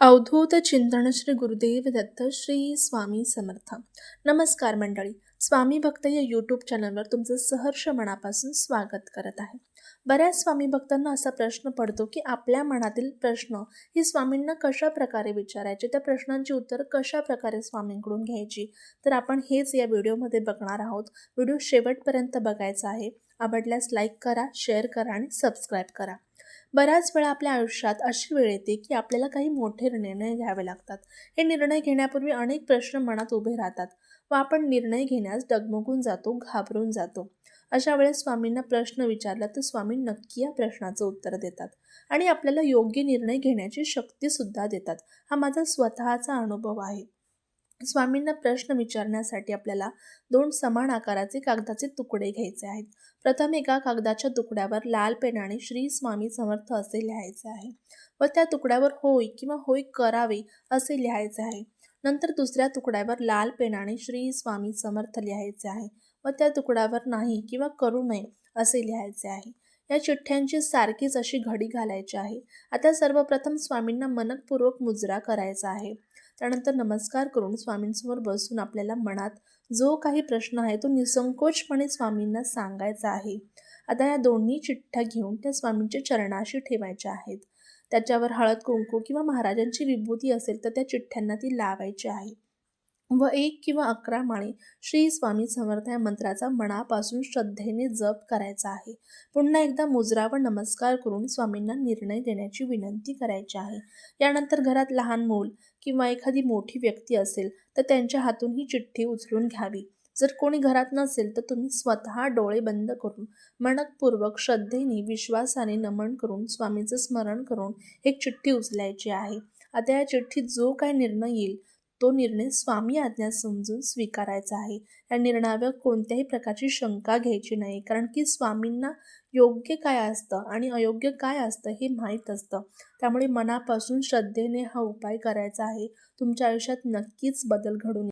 अवधूत चिंतन श्री गुरुदेव दत्त श्री स्वामी समर्थ. नमस्कार मंडळी स्वामी भक्त या यूट्यूब चॅनलवर तुमचं सहर्ष मनापासून स्वागत करत आहे. बऱ्याच स्वामी भक्तांना असा प्रश्न पडतो की आपल्या मनातील प्रश्न ही स्वामींना कशा प्रकारे विचारायचे? त्या प्रश्नांची उत्तर कशा प्रकारे स्वामींकडून घ्यायची? तर आपण हेच या व्हिडिओमध्ये बघणार आहोत. व्हिडिओ शेवटपर्यंत बघायचा आहे. आवडल्यास लाईक करा शेअर करा आणि सबस्क्राईब करा. बऱ्याच वेळा आपल्या आयुष्यात अशी वेळ येते की आपल्याला काही मोठे निर्णय घ्यावे लागतात. हे निर्णय घेण्यापूर्वी अनेक प्रश्न मनात उभे राहतात व आपण निर्णय घेण्यास डगमगून जातो घाबरून जातो. अशा वेळेस स्वामींना प्रश्न विचारला तर स्वामी नक्की या प्रश्नाचं उत्तर देतात आणि आपल्याला योग्य निर्णय घेण्याची शक्तीसुद्धा देतात. हा माझा स्वतःचा अनुभव आहे. स्वामींना प्रश्न विचारण्यासाठी आपल्याला दोन समान आकाराचे कागदाचे तुकडे घ्यायचे आहेत. प्रथम एका कागदाच्या तुकड्यावर लाल पेनाने श्री स्वामी समर्थ असे लिहायचे आहे. व त्या तुकड्यावर होय किंवा होय करावे असे लिहायचे आहे. नंतर दुसऱ्या तुकड्यावर लाल पेनाने श्री स्वामी समर्थ लिहायचे आहे. व त्या तुकड्यावर नाही किंवा करू नये असे लिहायचे आहे. या चिठ्ठ्यांची सारखीच अशी घडी घालायची आहे. आता सर्वप्रथम स्वामींना मनकपूर्वक मुजरा करायचा आहे. त्यानंतर नमस्कार करून स्वामींसमोर बसून आपल्याला मनात जो काही प्रश्न आहे तो निसंकोचपणे स्वामींना सांगायचा आहे. आता या दोन्ही चिठ्ठ्या घेऊन त्या स्वामींच्या चरणाशी ठेवायच्या आहेत. त्याच्यावर हळद कुंकू किंवा महाराजांची विभूती असेल तर त्या चिठ्ठ्यांना ती लावायची आहे. व एक किंवा अकरा माळे श्री स्वामी समर्थ या मंत्राचा मनापासून श्रद्धेने जप करायचा आहे. पुन्हा एकदा मुजरा व नमस्कार करून स्वामींना निर्णय देण्याची विनंती करायची आहे. यानंतर घरात लहान मूल किंवा एखादी मोठी व्यक्ती असेल तर त्यांच्या हातून ही चिठ्ठी उचलून घ्यावी. जर कोणी घरात नसेल तर तुम्ही स्वतः डोळे बंद करून मनकपूर्वक श्रद्धेने विश्वासाने नमन करून स्वामीचं स्मरण करून एक चिठ्ठी उचलायची आहे. आता या चिठ्ठीत जो काय निर्णय येईल तो निर्णय स्वामी आज्ञा समजून स्वीकारायचा आहे. या निर्णयावर कोणत्याही प्रकारची शंका घ्यायची नाही. कारण की स्वामींना योग्य काय असतं आणि अयोग्य काय असतं हे माहीत असतं. त्यामुळे मनापासून श्रद्धेने हा उपाय करायचा आहे. तुमच्या आयुष्यात नक्कीच बदल घडून